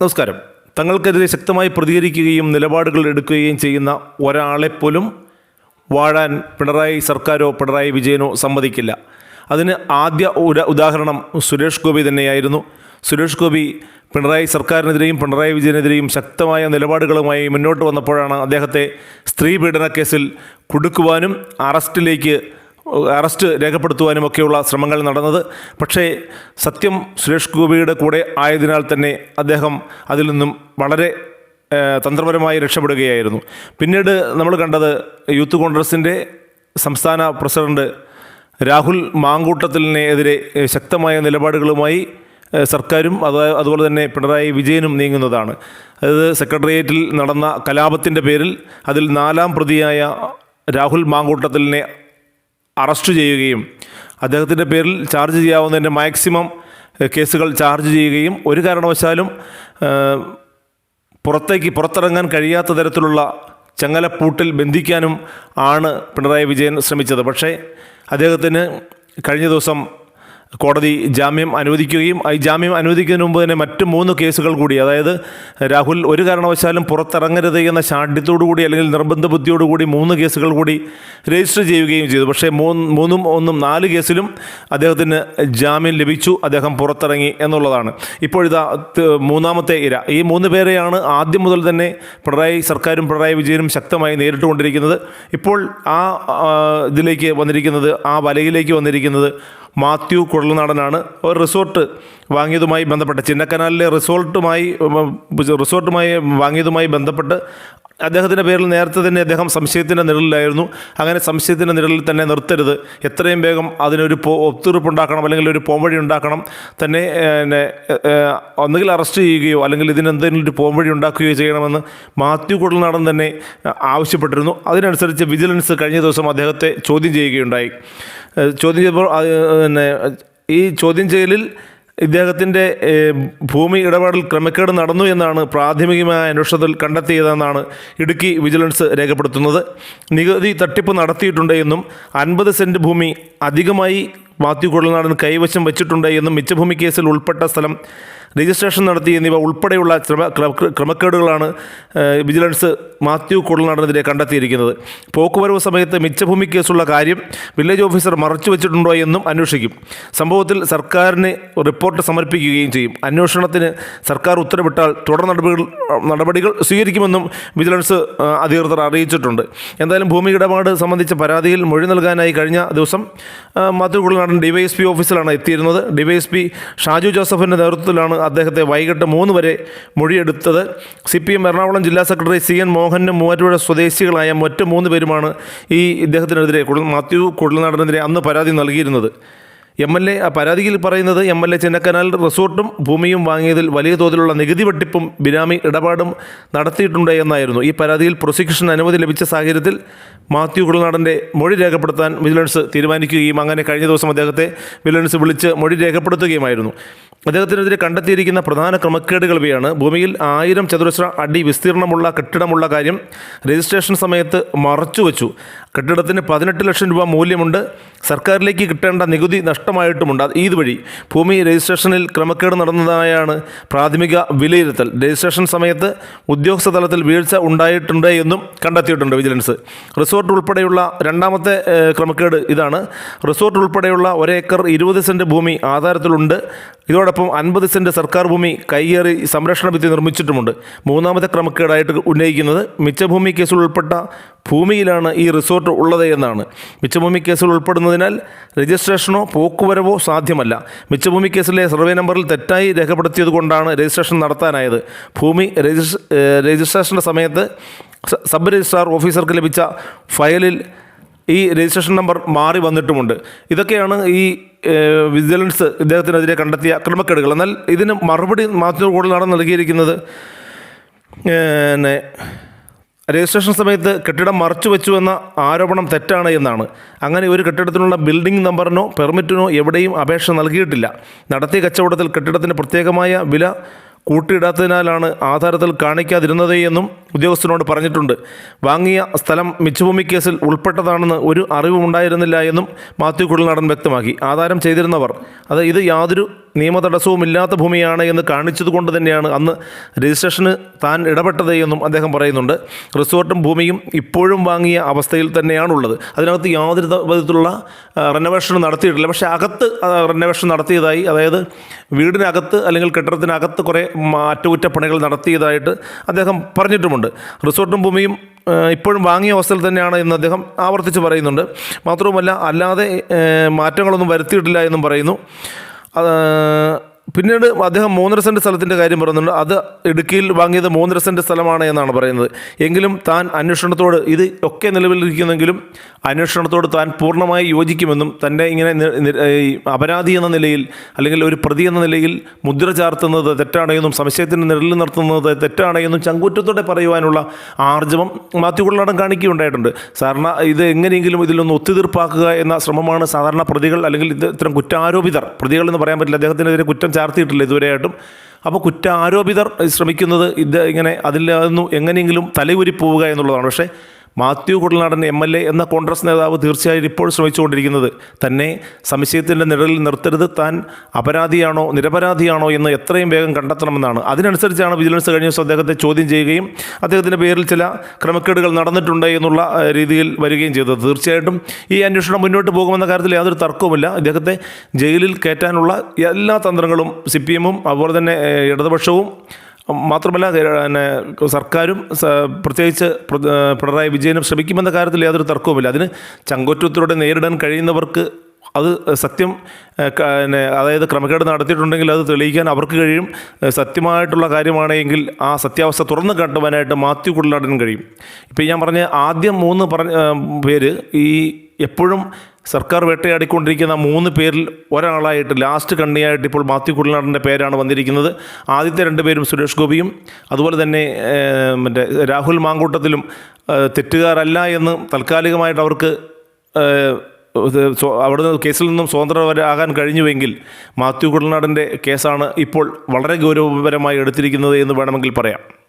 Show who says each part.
Speaker 1: നമസ്കാരം. തങ്ങൾക്കെതിരെ ശക്തമായി പ്രതികരിക്കുകയും നിലപാടുകൾ എടുക്കുകയും ചെയ്യുന്ന ഒരാളെപ്പോലും വാഴാൻ പിണറായി സർക്കാരോ പിണറായി വിജയനോ സമ്മതിക്കില്ല. അതിന് ആദ്യ ഉദാഹരണം സുരേഷ് ഗോപി തന്നെയായിരുന്നു. സുരേഷ് ഗോപി പിണറായി സർക്കാരിനെതിരെയും പിണറായി വിജയനെതിരെയും ശക്തമായ നിലപാടുകളുമായി മുന്നോട്ട് വന്നപ്പോഴാണ് അദ്ദേഹത്തെ സ്ത്രീ പീഡന കേസിൽ കുടുക്കുവാനും അറസ്റ്റിലേക്ക് അറസ്റ്റ് രേഖപ്പെടുത്തുവാനുമൊക്കെയുള്ള ശ്രമങ്ങൾ നടന്നത്. പക്ഷേ സത്യം സുരേഷ് ഗോപിയുടെ കൂടെ ആയതിനാൽ തന്നെ അദ്ദേഹം അതിൽ നിന്നും വളരെ തന്ത്രപരമായി രക്ഷപ്പെടുകയായിരുന്നു. പിന്നീട് നമ്മൾ കണ്ടത് യൂത്ത് കോൺഗ്രസിന്റെ സംസ്ഥാന പ്രസിഡന്റ് രാഹുൽ മാങ്കൂട്ടത്തിനെതിരെ ശക്തമായ നിലപാടുകളുമായി സർക്കാരും അത് അതുപോലെ തന്നെ പിണറായി വിജയനും നീങ്ങുന്നതാണ്. അതായത് സെക്രട്ടേറിയറ്റിൽ നടന്ന കലാപത്തിന്റെ പേരിൽ അതിൽ നാലാം പ്രതിയായ രാഹുൽ മാങ്കൂട്ടത്തിലിനെ അറസ്റ്റ് ചെയ്യുകയും അദ്ദേഹത്തിന്റെ പേരിൽ ചാർജ് ചെയ്യാവുന്നതിന്റെ മാക്സിമം കേസുകൾ ചാർജ് ചെയ്യുകയും ഒരു കാരണവശാലും പുറത്തേക്ക് പുറത്തിറങ്ങാൻ കഴിയാത്ത തരത്തിലുള്ള ചങ്ങലപ്പൂട്ടിൽ ബന്ധിക്കാനും ആണ് പിണറായി വിജയൻ ശ്രമിച്ചത്. പക്ഷേ അദ്ദേഹത്തിന് കഴിഞ്ഞ ദിവസം കോടതി ജാമ്യം അനുവദിക്കുകയും ഈ ജാമ്യം അനുവദിക്കുന്നതിന് മുമ്പ് തന്നെ മറ്റ് മൂന്ന് കേസുകൾ കൂടി അതായത് രാഹുൽ ഒരു കാരണവശാലും പുറത്തിറങ്ങരുത് എന്ന ശാഠ്യത്തോടുകൂടി അല്ലെങ്കിൽ നിർബന്ധ ബുദ്ധിയോടുകൂടി മൂന്ന് കേസുകൾ കൂടി രജിസ്റ്റർ ചെയ്യുകയും ചെയ്തു. പക്ഷേ മൂന്ന് മൂന്നും ഒന്നും നാല് കേസിലും അദ്ദേഹത്തിന് ജാമ്യം ലഭിച്ചു അദ്ദേഹം പുറത്തിറങ്ങി എന്നുള്ളതാണ്. ഇപ്പോഴിതാ മൂന്നാമത്തെ ഇര. ഈ മൂന്ന് പേരെയാണ് ആദ്യം മുതൽ തന്നെ പിണറായി സർക്കാരും പിണറായി വിജയനും ശക്തമായി നേരിട്ടുകൊണ്ടിരിക്കുന്നത്. ഇപ്പോൾ ആ ഇതിലേക്ക് വന്നിരിക്കുന്നത് ആ വലയിലേക്ക് വന്നിരിക്കുന്നത് മാത്യു കുഴൽനാടനാണ് ഒരു റിസോർട്ട് വാങ്ങിയതുമായി ബന്ധപ്പെട്ട്. ചിന്നക്കനാലിലെ റിസോർട്ടുമായി റിസോർട്ടുമായി വാങ്ങിയതുമായി ബന്ധപ്പെട്ട് അദ്ദേഹത്തിന്റെ പേരിൽ നേരത്തെ തന്നെ അദ്ദേഹം സംശയത്തിന്റെ നിഴലിലായിരുന്നു. അങ്ങനെ സംശയത്തിന്റെ നിഴലിൽ തന്നെ നിർത്തരുത്. എത്രയും വേഗം അതിനൊരു പോ ഉണ്ടാക്കണം അല്ലെങ്കിൽ ഒരു പോംവഴി ഉണ്ടാക്കണം. തന്നെ പിന്നെ, ഒന്നുകിൽ അറസ്റ്റ് ചെയ്യുകയോ അല്ലെങ്കിൽ ഇതിനെന്തെങ്കിലും ഒരു പോംവഴി ഉണ്ടാക്കുകയോ ചെയ്യണമെന്ന് മാത്യു കുടൽനാടൻ തന്നെ ആവശ്യപ്പെട്ടിരുന്നു. അതിനനുസരിച്ച് വിജിലൻസ് കഴിഞ്ഞ ദിവസം അദ്ദേഹത്തെ ചോദ്യം ചെയ്യുകയുണ്ടായി. ചോദ്യം ചെയ്തപ്പോൾ അത് പിന്നെ ഈ ചോദ്യം ചെയ്യലിൽ ഇദ്ദേഹത്തിന്റെ ഭൂമി ഇടപാടിൽ ക്രമക്കേട് നടന്നു എന്നാണ് പ്രാഥമികമായ അന്വേഷണത്തിൽ കണ്ടെത്തിയതെന്നാണ് ഇടുക്കി വിജിലൻസ് രേഖപ്പെടുത്തുന്നത്. നികുതി തട്ടിപ്പ് നടത്തിയിട്ടുണ്ട് എന്നും അൻപത് സെന്റ് ഭൂമി അധികമായി മാത്യു കുഴൽനാടൻ കൈവശം വച്ചിട്ടുണ്ട് എന്നും മിച്ചഭൂമി കേസിൽ ഉൾപ്പെട്ട സ്ഥലം രജിസ്ട്രേഷൻ നടത്തി എന്നിവ ഉൾപ്പെടെയുള്ള ക്രമ- ക്രമക്കേടുകളാണ് വിജിലൻസ് മാത്യു കുടൽനാടനെതിരെ കണ്ടെത്തിയിരിക്കുന്നത്. പോക്കുവരവ് സമയത്ത് മിച്ചഭൂമി കേസുള്ള കാര്യം വില്ലേജ് ഓഫീസർ മറച്ചു വെച്ചിട്ടുണ്ടോ എന്നും അന്വേഷിക്കും. സംഭവത്തിൽ സർക്കാരിന് റിപ്പോർട്ട് സമർപ്പിക്കുകയും ചെയ്യും. അന്വേഷണത്തിന് സർക്കാർ ഉത്തരവിട്ടാൽ തുടർ നടപടികൾ നടപടികൾ സ്വീകരിക്കുമെന്നും വിജിലൻസ് അധികൃതർ അറിയിച്ചിട്ടുണ്ട്. എന്തായാലും ഭൂമി ഇടപാട് സംബന്ധിച്ച പരാതിയിൽ മൊഴി നൽകാനായി കഴിഞ്ഞ ദിവസം മാത്യു മാത്യു കുളനാടൻ ഡിവൈഎസ്പി ഓഫീസിലാണ് എത്തിയിരുന്നത്. ഡിവൈഎസ്പി ഷാജു ജോസഫിന്റെ നേതൃത്വത്തിലാണ് അദ്ദേഹത്തെ വൈകിട്ട് മൂന്ന് വരെ മൊഴിയെടുത്തത് സി പി എം എറണാകുളം ജില്ലാ സെക്രട്ടറി സി എൻ മോഹനും മൂവാറ്റുപുഴ സ്വദേശികളായ മറ്റ് മൂന്ന് പേരുമാണ് ഈ ഇദ്ദേഹത്തിനെതിരെ മാത്യു കുഴൽനാടനെതിരെ അന്ന് പരാതി നൽകിയിരുന്നത്. എം എൽ എ പരാതിയിൽ പറയുന്നത് എം എൽ എ ചിന്നക്കനാൽ റിസോർട്ടും ഭൂമിയും വാങ്ങിയതിൽ വലിയ തോതിലുള്ള നികുതി വെട്ടിപ്പും ബിനാമി ഇടപാടും നടത്തിയിട്ടുണ്ട് എന്നായിരുന്നു. ഈ പരാതിയിൽ പ്രോസിക്യൂഷൻ അനുമതി ലഭിച്ച സാഹചര്യത്തിൽ മാത്യു കുളനാടന്റെ മൊഴി രേഖപ്പെടുത്താൻ വിജിലൻസ് തീരുമാനിക്കുകയും അങ്ങനെ കഴിഞ്ഞ ദിവസം അദ്ദേഹത്തെ വിജിലൻസ് വിളിച്ച് മൊഴി രേഖപ്പെടുത്തുകയുമായിരുന്നു. അദ്ദേഹത്തിനെതിരെ കണ്ടെത്തിയിരിക്കുന്ന പ്രധാന ക്രമക്കേടുകൾ ഇവയാണ്. ഭൂമിയിൽ ആയിരം ചതുരശ്ര അടി വിസ്തീർണമുള്ള കെട്ടിടമുള്ള കാര്യം രജിസ്ട്രേഷൻ സമയത്ത് മറച്ചുവെച്ചു. കെട്ടിടത്തിന് പതിനെട്ട് ലക്ഷം രൂപ മൂല്യമുണ്ട്. സർക്കാരിലേക്ക് കിട്ടേണ്ട നികുതി നഷ്ടമായിട്ടുമുണ്ട്. ഇതുവഴി ഭൂമി രജിസ്ട്രേഷനിൽ ക്രമക്കേട് നടന്നതായാണ് പ്രാഥമിക വിലയിരുത്തൽ. രജിസ്ട്രേഷൻ സമയത്ത് ഉദ്യോഗസ്ഥ തലത്തിൽ വീഴ്ച ഉണ്ടായിട്ടുണ്ട് എന്നും കണ്ടെത്തിയിട്ടുണ്ട് വിജിലൻസ്. റിസോർട്ട് ഉൾപ്പെടെയുള്ള രണ്ടാമത്തെ ക്രമക്കേട് ഇതാണ്. റിസോർട്ട് ഉൾപ്പെടെയുള്ള ഒരേക്കർ ഇരുപത് സെന്റ് ഭൂമി ആധാരത്തിലുണ്ട്. ഇതോടൊപ്പം അൻപത് സെന്റ് സർക്കാർ ഭൂമി കൈയേറി സംരക്ഷണ ഭിത്തി നിർമ്മിച്ചിട്ടുമുണ്ട്. മൂന്നാമത്തെ ക്രമക്കേടായിട്ട് ഉന്നയിക്കുന്നത് മിച്ചഭൂമി കേസിൽ ഉൾപ്പെട്ട ഭൂമിയിലാണ് ഈ റിസോർട്ട് ഉള്ളത് എന്നാണ്. മിച്ചഭൂമി കേസിൽ ഉൾപ്പെടുന്നതിനാൽ രജിസ്ട്രേഷനോ പോക്കുവരവോ സാധ്യമല്ല. മിച്ചഭൂമി കേസിലെ സർവേ നമ്പറിൽ തെറ്റായി രേഖപ്പെടുത്തിയത് കൊണ്ടാണ് രജിസ്ട്രേഷൻ നടത്താനായത്. ഭൂമി രജിസ് രജിസ്ട്രേഷന്റെ സമയത്ത് സബ് രജിസ്ട്രാർ ഓഫീസർക്ക് ലഭിച്ച ഫയലിൽ ഈ രജിസ്ട്രേഷൻ നമ്പർ മാറി വന്നിട്ടുമുണ്ട്. ഇതൊക്കെയാണ് ഈ വിജിലൻസ് ഇദ്ദേഹത്തിനെതിരെ കണ്ടെത്തിയ ക്രമക്കേടുകൾ എന്നാൽ ഇതിന് മറുപടി മാത്യു കൂടുതലാണ് നൽകിയിരിക്കുന്നത്. പിന്നെ രജിസ്ട്രേഷൻ സമയത്ത് കെട്ടിടം മറച്ചു വെച്ചു എന്ന ആരോപണം തെറ്റാണ് എന്നാണ്. അങ്ങനെ ഒരു കെട്ടിടത്തിനുള്ള ബിൽഡിംഗ് നമ്പറിനോ പെർമിറ്റിനോ എവിടെയും അപേക്ഷ നൽകിയിട്ടില്ല. നടത്തിയ കച്ചവടത്തിൽ കെട്ടിടത്തിന് പ്രത്യേകമായ വില കൂട്ടിയിടാത്തതിനാലാണ് ആധാരത്തിൽ കാണിക്കാതിരുന്നത് എന്നും ഉദ്യോഗസ്ഥനോട് പറഞ്ഞിട്ടുണ്ട്. വാങ്ങിയ സ്ഥലം മിച്ചഭൂമി കേസിൽ ഉൾപ്പെട്ടതാണെന്ന് ഒരു അറിവും ഉണ്ടായിരുന്നില്ല എന്നും മാത്യു കുഴൽനാടൻ വ്യക്തമാക്കി. ആധാരം ചെയ്തിരുന്നവർ അത് ഇത് യാതൊരു നിയമ തടസ്സവും ഇല്ലാത്ത ഭൂമിയാണ് എന്ന് കാണിച്ചതുകൊണ്ട് തന്നെയാണ് അന്ന് രജിസ്ട്രേഷന് താൻ ഇടപെട്ടത് എന്നും അദ്ദേഹം പറയുന്നുണ്ട്. റിസോർട്ടും ഭൂമിയും ഇപ്പോഴും വാങ്ങിയ അവസ്ഥയിൽ തന്നെയാണുള്ളത്. അതിനകത്ത് യാതൊരു വിധത്തിലുള്ള റെനോവേഷൻ നടത്തിയിട്ടില്ല. പക്ഷേ അകത്ത് റെനോവേഷൻ നടത്തിയതായി അതായത് വീടിനകത്ത് അല്ലെങ്കിൽ കെട്ടിടത്തിനകത്ത് കുറേ അറ്റകുറ്റപ്പണികൾ നടത്തിയതായിട്ട് അദ്ദേഹം പറഞ്ഞിട്ടുമുണ്ട്. റിസോർട്ടും ഭൂമിയും ഇപ്പോഴും വാങ്ങിയ അവസ്ഥയിൽ തന്നെയാണ് എന്ന് അദ്ദേഹം ആവർത്തിച്ച് പറയുന്നുണ്ട്. മാത്രവുമല്ല അല്ലാതെ മാറ്റങ്ങളൊന്നും വരുത്തിയിട്ടില്ല എന്നും പറയുന്നു. പിന്നീട് അദ്ദേഹം മൂന്നര സെന്റ് സ്ഥലത്തിന്റെ കാര്യം പറയുന്നുണ്ട്. അത് ഇടുക്കിയിൽ വാങ്ങിയത് മൂന്നര സെന്റ് സ്ഥലമാണ് എന്നാണ് പറയുന്നത്. എങ്കിലും താൻ അന്വേഷണത്തോട് ഇത് ഒക്കെ നിലവിലിരിക്കുന്നെങ്കിലും അന്വേഷണത്തോട് താൻ പൂർണമായി യോജിക്കുമെന്നും തന്റെ ഇങ്ങനെ അപരാധി എന്ന നിലയിൽ അല്ലെങ്കിൽ ഒരു പ്രതി എന്ന നിലയിൽ മുദ്ര ചാർത്തുന്നത് തെറ്റാണെന്നും സംശയത്തിന് നിഴലിൽ നിർത്തുന്നത് തെറ്റാണെന്നും ചങ്കൂറ്റത്തോടെ പറയുവാനുള്ള ആർജവം മാത്യു കുള്ളടം കാണിക്കുകയുണ്ടായിട്ടുണ്ട്. സാറിന് ഇത് എങ്ങനെയെങ്കിലും ഇതിലൊന്ന് ഒത്തുതീർപ്പാക്കുക എന്ന ശ്രമമാണ് സാധാരണ പ്രതികൾ അല്ലെങ്കിൽ ഇത് ഇത്തരം കുറ്റാരോപിതർ പ്രതികൾ എന്ന് പറയാൻ പറ്റില്ല. അദ്ദേഹത്തിനെതിരെ കുറ്റം ചാർത്തിയിട്ടില്ല ഇതുവരെയായിട്ടും. അപ്പോൾ കുറ്റാരോപിതർ ശ്രമിക്കുന്നത് ഇത് ഇങ്ങനെ അതിൽ അതിലൊന്നും എങ്ങനെയെങ്കിലും തലയുരി പോവുക എന്നുള്ളതാണ്. പക്ഷേ Mathew Kuzhalnadan M L A എന്ന കോൺഗ്രസ് നേതാവ് തീർച്ചയായും ഇപ്പോൾ ശ്രമിച്ചുകൊണ്ടിരിക്കുന്നത്. തന്നെ സംശയത്തിന്റെ നിഴലിൽ നിർത്തരുത്. താൻ അപരാധിയാണോ നിരപരാധിയാണോ എന്ന് എത്രയും വേഗം കണ്ടെത്തണമെന്നാണ്. അതിനനുസരിച്ചാണ് വിജിലൻസ് കഴിഞ്ഞ ദിവസം അദ്ദേഹത്തെ ചോദ്യം ചെയ്യുകയും അദ്ദേഹത്തിന്റെ പേരിൽ ചില ക്രമക്കേടുകൾ നടന്നിട്ടുണ്ട് എന്നുള്ള രീതിയിൽ വരികയും ചെയ്തത്. തീർച്ചയായിട്ടും ഈ അന്വേഷണം മുന്നോട്ട് പോകുമെന്ന കാര്യത്തിൽ യാതൊരു തർക്കവുമില്ല. അദ്ദേഹത്തെ ജയിലിൽ കയറ്റാനുള്ള എല്ലാ തന്ത്രങ്ങളും സി പി എമ്മും അതുപോലെ തന്നെ ഇടതുപക്ഷവും മാത്രമല്ല പിന്നെ സർക്കാരും പ്രത്യേകിച്ച് പ്ര- പിണറായി വിജയനും ശ്രമിക്കുമെന്ന കാര്യത്തിൽ യാതൊരു തർക്കവുമില്ല. അതിന് ചങ്കോറ്റത്തിലൂടെ നേരിടാൻ കഴിയുന്നവർക്ക് അത് സത്യം പിന്നെ അതായത് ക്രമക്കേട് നടത്തിയിട്ടുണ്ടെങ്കിൽ അത് തെളിയിക്കാൻ അവർക്ക് കഴിയും. സത്യമായിട്ടുള്ള കാര്യമാണെങ്കിൽ ആ സത്യാവസ്ഥ തുറന്ന് കണ്ടുവാനായിട്ട് മാത്യു കുടലാടനും കഴിയും. ഇപ്പോൾ ഞാൻ പറഞ്ഞ ആദ്യം മൂന്ന് പേര് ഈ എപ്പോഴും സർക്കാർ വേട്ടയാടിക്കൊണ്ടിരിക്കുന്ന മൂന്ന് പേരിൽ ഒരാളായിട്ട് ലാസ്റ്റ് കണ്ണിയായിട്ട് ഇപ്പോൾ മാത്യു കുഴൽനാടന്റെ പേരാണ് വന്നിരിക്കുന്നത്. ആദ്യത്തെ രണ്ട് പേരും സുരേഷ് ഗോപിയും അതുപോലെ തന്നെ മറ്റേ രാഹുൽ മാങ്കൂട്ടത്തിലും തെറ്റുകാരല്ല എന്ന് താൽക്കാലികമായിട്ട് അവർക്ക് അവിടുന്ന് കേസിൽ നിന്നും സ്വതന്ത്രരാകാൻ കഴിഞ്ഞുവെങ്കിൽ മാത്യു കുഴൽനാടന്റെ കേസാണ് ഇപ്പോൾ വളരെ ഗൗരവപരമായി എടുത്തിരിക്കുന്നത് എന്ന് വേണമെങ്കിൽ പറയാം.